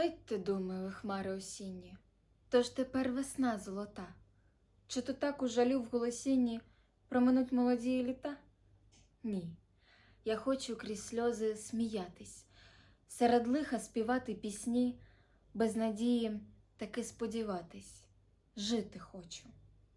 Геть ти, думаю, хмари осінні, тож тепер весна золота. Чи то так у жалю в голосінні проминуть молоді літа? Ні, я хочу крізь сльози сміятись, серед лиха співати пісні, без надії таки сподіватись, жити хочу,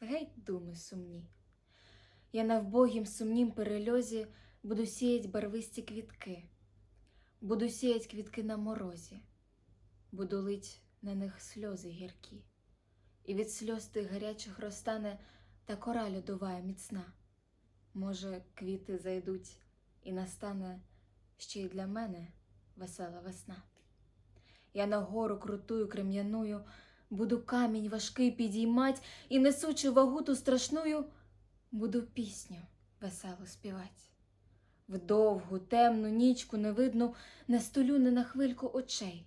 геть думи сумні. Я на вбогім сумнім перельозі буду сіять барвисті квітки, буду сіять квітки на морозі, буду лить на них сльози гіркі, і від сльоз тих гарячих розтане та кора льодова міцна. Може, квіти зайдуть, і настане ще й для мене весела весна. Я на гору крутую крем'яную, буду камінь важкий підіймать і, несучи вагу ту страшную, буду пісню весело співать. В довгу, темну нічку невидну не столю не на хвильку очей,